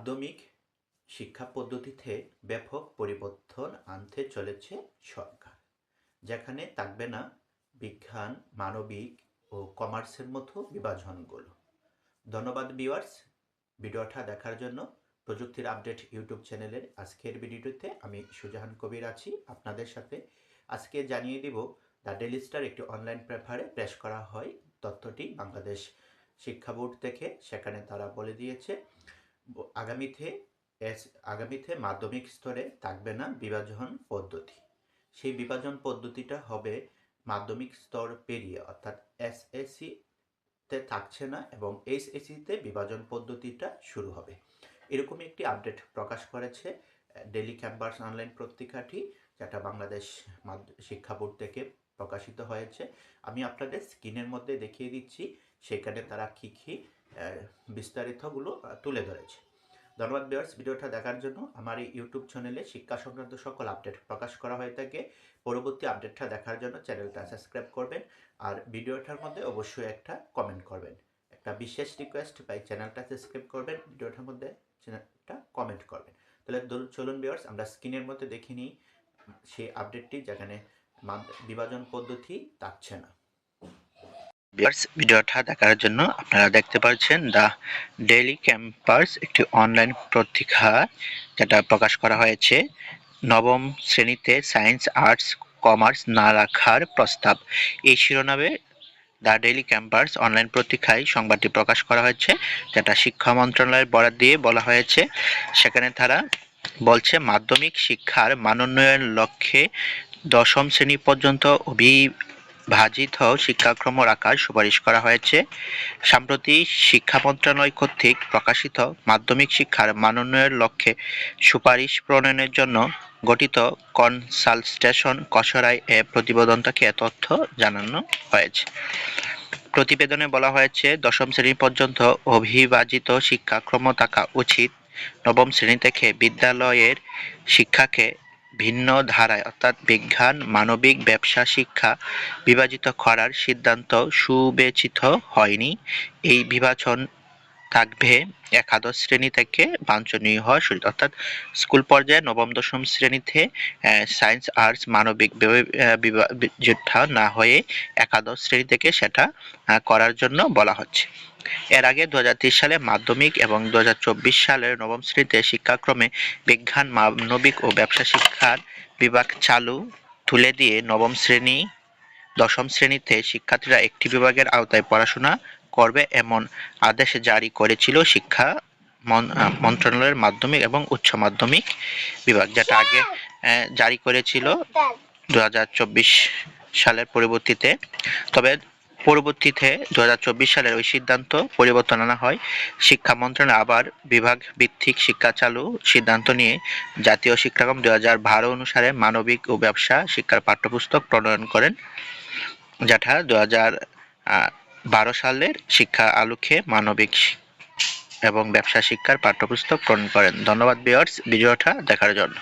মাধ্যমিক শিক্ষা পদ্ধতিতে ব্যাপক পরিবর্তন আনতে চলেছে সরকার, যেখানে থাকবে না বিজ্ঞান, মানবিক ও কমার্সের মতো বিভাজনগুলো। ধন্যবাদ ভিউয়ার্স ভিডিওটা দেখার জন্য। প্রযুক্তির আপডেট ইউটিউব চ্যানেলের আজকের ভিডিওটিতে আমি সুজাহান কবির আছি। আপনাদের সাথে আজকে জানিয়ে দিব, দ্য ডেলি স্টার একটি অনলাইন পেপারে পেশ করা হয় তথ্যটি বাংলাদেশ শিক্ষা বোর্ড থেকে, সেখানে তারা বলে দিয়েছে। আগামীতে আগামীতে মাধ্যমিক স্তরে থাকবে না বিভাজন পদ্ধতি। সেই বিভাজন পদ্ধতিটা হবে মাধ্যমিক স্তর পেরিয়ে, অর্থাৎ এসএসসি তে থাকছে না এবং এস এইচএসসিতে বিভাজন পদ্ধতিটা শুরু হবে। এরকমই একটি আপডেট প্রকাশ করেছে ডেলি ক্যাম্পাস অনলাইন পত্রিকাটি, যেটা বাংলাদেশ শিক্ষা বোর্ড থেকে প্রকাশিত হয়েছে। আমি আপনাদের স্ক্রিনের মধ্যে দেখিয়ে দিচ্ছি, সেখানে তারা কী কী বিস্তারিতগুলো তুলে ধরেছে। ধন্যবাদ বিয়ার্স ভিডিওটা দেখার জন্য। আমার এই ইউটিউব চ্যানেলে শিক্ষা সংক্রান্ত সকল আপডেট প্রকাশ করা হয়ে থাকে। পরবর্তী আপডেটটা দেখার জন্য চ্যানেলটা সাবস্ক্রাইব করবেন আর ভিডিওটার মধ্যে অবশ্যই একটা কমেন্ট করবেন। একটা বিশেষ রিকোয়েস্ট পাই চ্যানেলটা সাবস্ক্রাইব করবেন, ভিডিওটার মধ্যে চ্যানেলটা কমেন্ট করবেন। তাহলে চলুন বিয়ার্স আমরা স্ক্রিনের মধ্যে দেখে নিই। সেই আপডেটটি যেখানে বিভাজন পদ্ধতি থাকছে না। ভিউয়ার্স ভিডিওটা দেখার জন্য আপনারা দেখতে পাচ্ছেন দ্য ডেইলি ক্যাম্পাস একটি অনলাইন পত্রিকা যেটা প্রকাশ করা হয়েছে। নবম শ্রেণীতে সায়েন্স আর্টস কমার্স না রাখার প্রস্তাব। এই শিরোনামে দ্য ডেইলি ক্যাম্পাস অনলাইন পত্রিকায় সংবাদটি প্রকাশ করা হয়েছে, যেটা শিক্ষা মন্ত্রণালয়ের বরাদ দিয়ে বলা হয়েছে। সেখানে তারা বলছে, মাধ্যমিক শিক্ষার মানোন্নয়ন লক্ষ্যে দশম শ্রেণি পর্যন্ত অবিভাজিত শিক্ষাক্রম রাখার সুপারিশ করা হয়েছে। সম্প্রতি শিক্ষা মন্ত্রণালয় কর্তৃক প্রকাশিত মাধ্যমিক শিক্ষার মানোন্নয়নের লক্ষ্যে সুপারিশ প্রণয়নের জন্য গঠিত কনসালটেশন কসরায় এ প্রতিবেদন থেকে তথ্য জানানো হয়েছে। প্রতিবেদনে বলা হয়েছে, দশম শ্রেণি পর্যন্ত অবিভাজিত শিক্ষাক্রম থাকা উচিত। নবম শ্রেণি থেকে বিদ্যালয়ের শিক্ষাকে ভিন্ন ধারায় অর্থাৎ বিজ্ঞান মানবিক ব্যবসা শিক্ষা বিভাজিত করার সিদ্ধান্ত সুবেচিত হয়নি। এই বিভাজন থাকবে একাদশ শ্রেণি থেকে বাঞ্ছনীয় হওয়া শুরু অর্থাৎ স্কুল পর্যায়ে নবম, দশম শ্রেণীতে সায়েন্স আর্টস মানবিক যেটা না হয়ে একাদশ শ্রেণি থেকে সেটা করার জন্য বলা হচ্ছে। এর আগে দু সালে মাধ্যমিক এবং দু সালের নবম শ্রেণীতে শিক্ষাক্রমে বিজ্ঞান, মানবিক ও ব্যবসা শিক্ষার বিভাগ চালু তুলে দিয়ে নবম শ্রেণি, দশম শ্রেণীতে শিক্ষার্থীরা একটি বিভাগের আওতায় পড়াশোনা করবে এমন আদেশ জারি করেছিল শিক্ষা মন- মন্ত্রণালয়ের মাধ্যমিক এবং উচ্চ মাধ্যমিক বিভাগ যেটা আগে জারি করেছিল দু হাজার চব্বিশ সালের পরিবর্তিতে। তবে পরবর্তীতে দু হাজার চব্বিশ সালের ওই সিদ্ধান্ত পরিবর্তন আনা হয়। শিক্ষা মন্ত্রণালয় আবার বিভাগ ভিত্তিক শিক্ষা চালু সিদ্ধান্ত নিয়ে জাতীয় শিক্ষাক্রম দু হাজার বারো অনুসারে মানবিক ও ব্যবসা শিক্ষার পাঠ্যপুস্তক প্রণয়ন করেন যেটা দু বারো সালের শিক্ষা আলোকে মানবিক এবং ব্যবসা শিক্ষার পাঠ্যপুস্তক প্রণয়ন করেন। ধন্যবাদ বিয়ার্স ভিডিওটা দেখার জন্য।